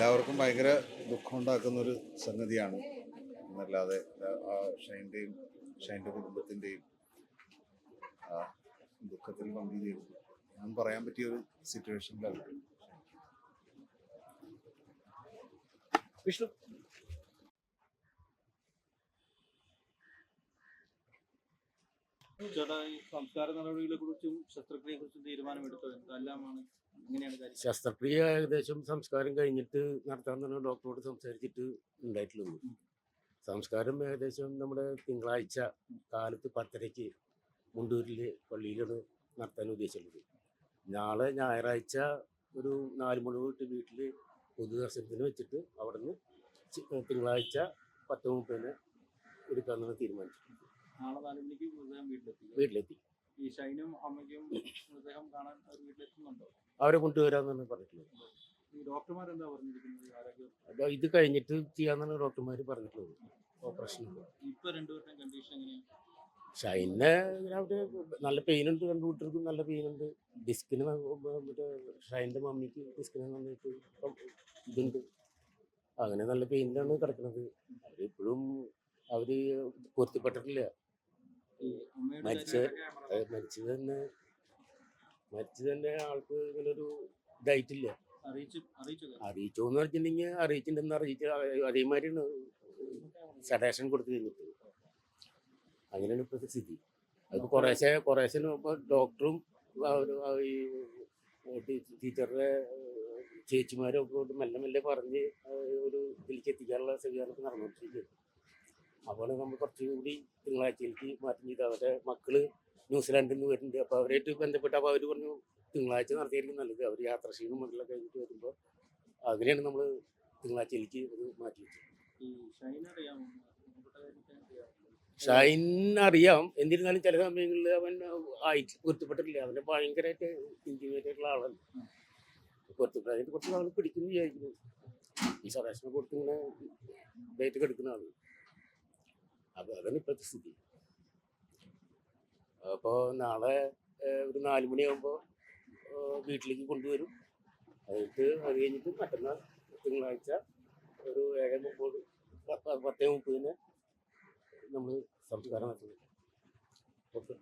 എല്ലാവർക്കും ഭയങ്കര ദുഃഖമുണ്ടാക്കുന്ന ഒരു സംഗതിയാണ്. എന്നല്ലാതെ ഷൈന്റെയും ഷൈന്റെ കുടുംബത്തിന്റെയും ദുഃഖത്തിൽ പങ്കുചേരുന്നു ഞാൻ പറയാൻ പറ്റിയ ഒരു സിറ്റുവേഷനിലല്ല വിഷ്ണു. ചേട്ടാ ഈ സംസ്കാര നടപടികളെ കുറിച്ചും ശസ്ത്രക്രിയയെ കുറിച്ചും തീരുമാനമെടുത്തോ എന്തെല്ലാമാണ് എങ്ങനെയാണ് കാര്യം. ശസ്ത്രക്രിയ ഏകദേശം സംസ്കാരം കഴിഞ്ഞിട്ട് നടത്താൻ തന്നെ ഡോക്ടറോട് സംസാരിച്ചിട്ട് ഉണ്ടായിട്ടുള്ളൂ. സംസ്കാരം ഏകദേശം നമ്മുടെ തിങ്കളാഴ്ച കാലത്ത് പത്തരയ്ക്ക് മുണ്ടൂരിൽ പള്ളിയിലാണ് നടത്താൻ ഉദ്ദേശിച്ചിട്ടുള്ളത്. നാളെ ഞായറാഴ്ച ഒരു നാല് മണി തൊട്ട് വീട്ടിൽ പൊതുദർശനത്തിന് വെച്ചിട്ട് അവിടുന്ന് തിങ്കളാഴ്ച പത്ത് മുപ്പതിന് എടുക്കാമെന്നാണ് തീരുമാനിച്ചിട്ടുള്ളത്. വീട്ടിലെത്തി. ഈ ഷൈനും അമ്മയ്ക്കും മൃതദേഹം കാണാൻ അവർ വീട്ടിലെത്തുന്നുണ്ടോ? അവരെ കൊണ്ടുവരാമെന്നാണ് പറഞ്ഞിട്ടുള്ളത്. ഈ ഡോക്ടർമാരെന്താ പറഞ്ഞിരിക്കുന്നത്? ആരോഗ്യ അത് ഇത് കഴിഞ്ഞിട്ട് ചെയ്യാന്നാണ് ഡോക്ടർമാർ പറഞ്ഞിട്ടുള്ളത്. ഓപ്പറേഷൻ ഇപ്പൊ രണ്ടുപേരുടെയും കണ്ടീഷൻ എങ്ങനെയാണ് ഷൈനെ അവിടെ നല്ല പെയിൻ ഉണ്ട് രണ്ടു കൂട്ടർക്കും നല്ല പെയിൻ ഉണ്ട് ഡിസ്കിന് മറ്റേ ഷൈന്റെ മമ്മിക്ക് ഡിസ്കിന് നന്നായിട്ട് ഇതുണ്ട്. അങ്ങനെ നല്ല പെയിനിലാണ് കിടക്കുന്നത്. അവരിപ്പോഴും അവർ പൊരുത്തപ്പെട്ടിട്ടില്ല. മരിച്ച മരിച്ചത് തന്നെ മരിച്ചത് തന്നെ ആൾക്ക് ഇങ്ങനൊരു ഇതായിട്ടില്ല. അറിയിച്ചു എന്ന് പറഞ്ഞിട്ടുണ്ടെങ്കിൽ അറിയിച്ചിട്ടുണ്ടെന്ന് അറിയിച്ച അതേമാതിരിയാണ് സഡേഷൻ കൊടുത്തു കഴിഞ്ഞിട്ട്. അങ്ങനെയാണ് ഇപ്പോഴത്തെ സ്ഥിതി. അത് കുറേശ്ശെ കുറേശ്ശെ ഇപ്പോൾ ഡോക്ടറും ഈ ടീച്ചറുടെ ചേച്ചിമാരും ഒക്കെ മെല്ലെ മെല്ലെ പറഞ്ഞ് ഒരു ഇതിലേക്ക് എത്തിക്കാനുള്ള സംവിധാനമൊക്കെ നടന്നുകൊണ്ടിരിക്കുകയാണ് അപ്പോൾ നമ്മൾ കുറച്ചുകൂടി തിങ്കളാഴ്ചയിലേക്ക് മാറ്റി ചെയ്ത് അവരുടെ മക്കൾ ന്യൂസിലാൻഡിൽ നിന്ന് വരുന്നുണ്ട്. അപ്പോൾ അവരായിട്ട് ബന്ധപ്പെട്ട് അപ്പോൾ അവർ പറഞ്ഞു തിങ്കളാഴ്ച നടത്തിയായിരിക്കും നല്ലത്. അവർ യാത്ര ചെയ്യുന്നു മക്കളെ കഴിഞ്ഞിട്ട് വരുമ്പോൾ അങ്ങനെയാണ് നമ്മൾ തിങ്കളാഴ്ചയിലേക്ക് അത് മാറ്റി വെച്ചത്. ഷൈൻ അറിയാം. എന്നിരുന്നാലും ചില സമയങ്ങളിൽ അവൻ ആയിട്ട് പൊരുത്തപ്പെട്ടിട്ടില്ല. അവനെ ഭയങ്കരമായിട്ട് ഇന്റിമേറ്റായിട്ടുള്ള ആളല്ല. പൊരുത്തപ്പെടാനായിട്ട് കുറച്ച് ആൾ പിടിക്കുന്നു വിചാരിക്കുന്നു. ഈ സദാശനെ കൊടുത്ത് ഇങ്ങനെ ഡേറ്റ് എടുക്കുന്ന ആൾ. അപ്പൊ അതാണ് ഇപ്പോഴത്തെ സ്ഥിതി. അപ്പോൾ നാളെ ഒരു നാല് മണിയാകുമ്പോൾ വീട്ടിലേക്ക് കൊണ്ടുവരും. അതിട്ട് അത് കഴിഞ്ഞിട്ട് മറ്റന്നാൾ തിങ്കളാഴ്ച ഒരു ഏഴ് മുപ്പത് പത്തേ മുപ്പതിന് നമ്മൾ സംസ്കാരം നടത്തുന്നു ഓക്കെ.